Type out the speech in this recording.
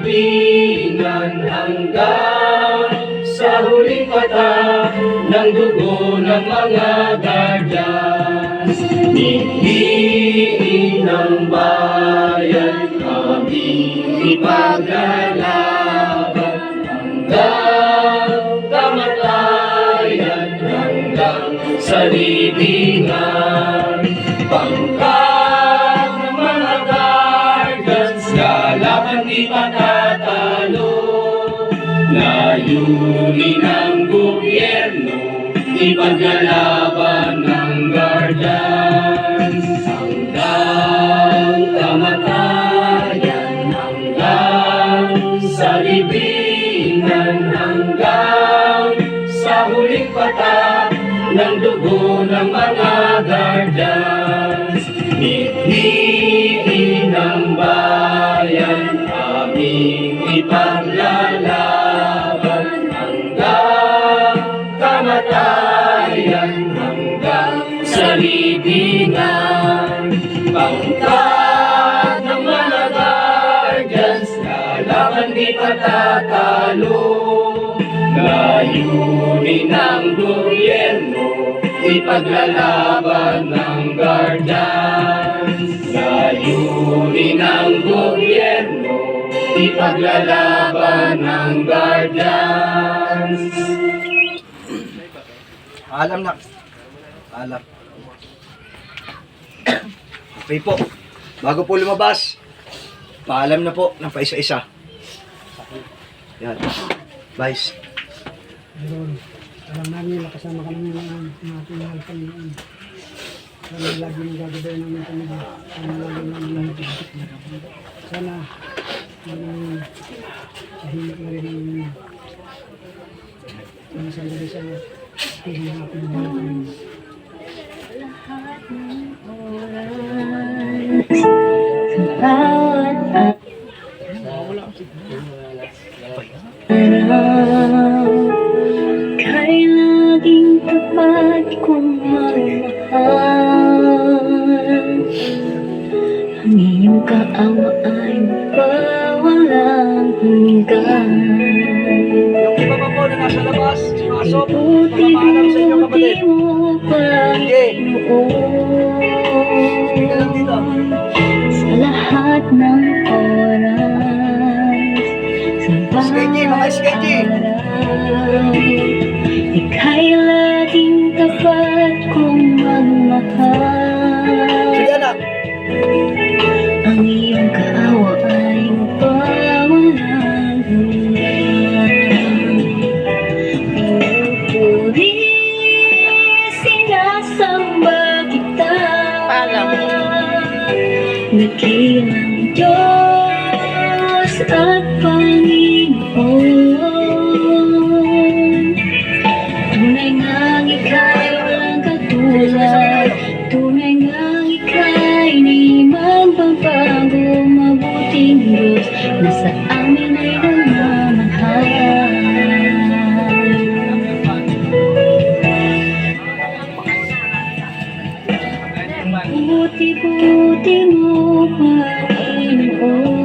libingan hanggang sa huling patak ng dugo ng mga guardians. Ninghiin ng bayan kami ipaglalaban hanggang kamatayan hanggang sa libingan. Pangkat patatalo. Layunin ng gobyerno, ipaglalaban ng guardians. Hanggang kamatayan, hanggang sa libingan, hanggang sa huling patak ng dugo ng mga ng bayan, aming ipaglalaban hanggang kamatayan, hanggang sa libingan. Pangkat ng mga guardians, lalaban di patatalo. Layunin ng gobyerno, ipaglalaban ng guardians. Layunin ng ipaglalaban ng guardians. Alam na. Alam. Okay po. Bago po lumabas, paalam na po ng paisa-isa. Yan. Vice. Meron. Alam namin nila kasama kami ng mga ating mahal Panginoon. Sana lagi mong gagawin namin kami. Sana lagi namin namin Sana um, tahimik na rin ang mga sandali sa tingin ng ating mahal Panginoon. Kay laging tapat kong magmahal Ang kaawa ay mapawalang hanggan Yung iba pa po na nasa labas, si Maso, Buti paalam sa inyo mo, di kapatid. mo Sige. Lang dito. Sa lahat ng oras Sa SKG. araw Ika'y laging sinasamba kita. Nakilang Diyos at Panginoon. Tunay ngang ika'y walang katulad. Tunay ngang ika'y di magbabago Mabuting Diyos na sa amin ay nagmamahal Buti-buti mo, Panginoon